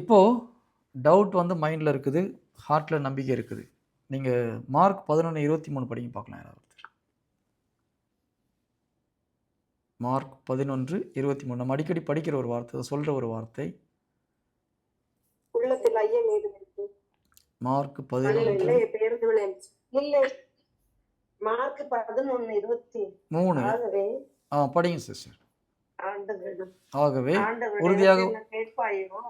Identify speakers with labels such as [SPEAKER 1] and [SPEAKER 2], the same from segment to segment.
[SPEAKER 1] இப்போது டவுட் வந்து மைண்டில் இருக்குது ஹார்ட்டில் நம்பிக்கை இருக்குது. நீங்கள் மார்க் பதினொன்று இருபத்தி மூணு படிங்க பார்க்கலாம் யாராவது. மார்க் பதினொன்று இருபத்தி மூணு. நம்ம அடிக்கடி படிக்கிற ஒரு வார்த்தை சொல்கிற ஒரு வார்த்தை.
[SPEAKER 2] உள்ளத்தில் ஐயம்
[SPEAKER 1] மார்க் பதினொன்று.
[SPEAKER 2] மார்க் பதினொன்னு இருபத்தி
[SPEAKER 1] மூணு. ஆ படிங்க சிஸ்டர் ஆகவே உறுதியாக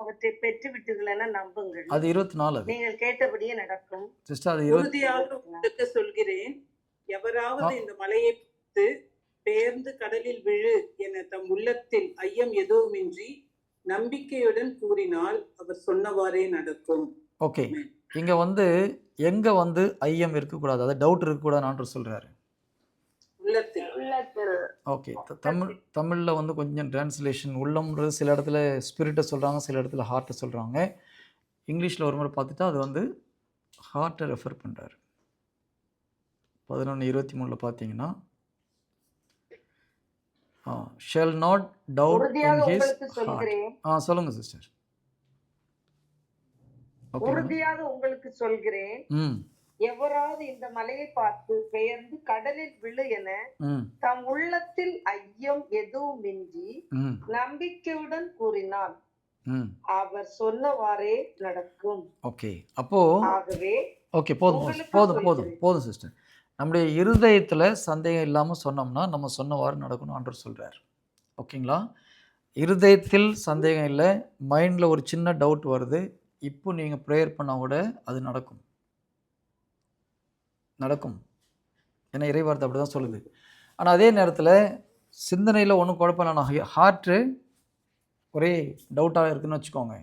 [SPEAKER 2] அவற்றை பெற்று விட்டீர்கள் என நம்புங்கள்.
[SPEAKER 1] அது இருபத்தி நாலு அது
[SPEAKER 2] நீங்கள் கேட்டபடியே நடக்கும்.
[SPEAKER 1] சிஸ்டர் அது
[SPEAKER 3] உறுதியாக உங்களுக்கு சொல்கிறேன். எவராவது. இந்த மலையை பார்த்து பெயர்ந்து கடலில் விழு என தம் உள்ளத்தில் ஐயம் எதுவுமின்றி நம்பிக்கையுடன் கூறினால் அவர் சொன்னவாறே நடக்கும்.
[SPEAKER 1] ஓகே. இங்கே வந்து எங்கே வந்து ஐயம் இருக்கக்கூடாது? அதாவது டவுட் சொல்கிறாரு
[SPEAKER 3] உள்ளத்தில்
[SPEAKER 2] உள்ளத்தில்
[SPEAKER 1] ஓகே தமிழ் தமிழில் வந்து கொஞ்சம் டிரான்ஸ்லேஷன் உள்ளம்ன்றது சில இடத்துல ஸ்பிரிட்டை சொல்கிறாங்க சில இடத்துல ஹார்ட்டை சொல்கிறாங்க இங்கிலீஷில் ஒரு முறை பார்த்துட்டா அது வந்து ஹார்ட்டை ரெஃபர் பண்ணுறாரு பதினொன்று இருபத்தி மூணில் பார்த்தீங்கன்னா shall not doubt in his
[SPEAKER 2] உங்களுக்கு சொல்கிறேன்.
[SPEAKER 1] ஆ சொல்லுங்கள் சிஸ்டர்
[SPEAKER 2] உறுதியாக உங்களுக்கு சொல்கிறேன்.
[SPEAKER 1] ம்.
[SPEAKER 2] எவராவது இந்த மலையை பார்த்து பெயர்ந்து கடலில் விழு என தம் உள்ளத்தில் ஐயம் எதுவுமின்றி
[SPEAKER 1] ம்.
[SPEAKER 2] நம்பிக்கையுடன் கூறினார் அவர் சொன்னவாறே நடக்கும்.
[SPEAKER 1] ஓகே. அப்போது
[SPEAKER 2] ஆகவே
[SPEAKER 1] ஓகே போதும் போதும் போதும். போதும் சிஸ்டர் நம்முடைய இருதயத்தில் சந்தேகம் இல்லாமல் சொன்னோம்னா நம்ம சொன்னவாறு நடக்கணும் ஆண்டவர் சொல்கிறார் ஓகேங்களா? இருதயத்தில் சந்தேகம் இல்லை மைண்டில் ஒரு சின்ன டவுட் வருது. இப்போ நீங்கள் ப்ரேயர் பண்ணால் கூட அது நடக்கும். நடக்கும். ஏன்னா இறைவார்த்தை அப்படி தான் சொல்லுது. ஆனால் அதே நேரத்தில் சிந்தனையில் ஒன்றும் குழப்பம் இல்லைனா ஹார்ட்டு ஒரே டவுட்டாக இருக்குன்னு வச்சுக்கோங்க.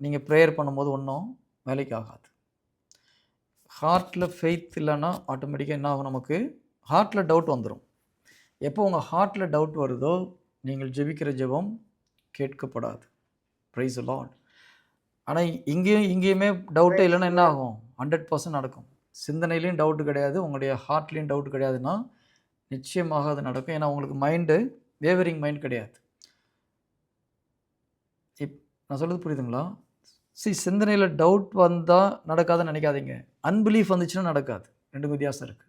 [SPEAKER 1] நீங்கள் ப்ரேயர் பண்ணும்போது ஒன்றும் வேலைக்கு ஆகாது. ஹார்ட்டில் ஃபெய்த் இல்லைன்னா ஆட்டோமேட்டிக்காக என்ன ஆகும் நமக்கு? ஹார்ட்டில் டவுட் வந்துடும் எப்போ உங்கள் ஹார்ட்டில் டவுட் வருதோ நீங்கள் ஜெபிக்கிற ஜெபம் கேட்கப்படாது. ப்ரைஸ் லாட் ஆனால் இங்கேயும் இங்கேயுமே டவுட்டே இல்லைன்னா என்ன ஆகும்? ஹண்ட்ரட் பர்சன்ட் நடக்கும். சிந்தனையிலையும் டவுட் கிடையாது உங்களுடைய ஹார்ட்லேயும் டவுட் கிடையாதுன்னா நிச்சயமாக அது நடக்கும். ஏன்னா உங்களுக்கு மைண்டு வேவரிங் மைண்ட் கிடையாது. இப் நான் சொல்கிறது புரியுதுங்களா? சி சிந்தனையில் டவுட் வந்தால் நடக்காதுன்னு நினைக்காதீங்க. அன்பிலீஃப் வந்துச்சுன்னா நடக்காது. ரெண்டு வித்தியாசம் இருக்குது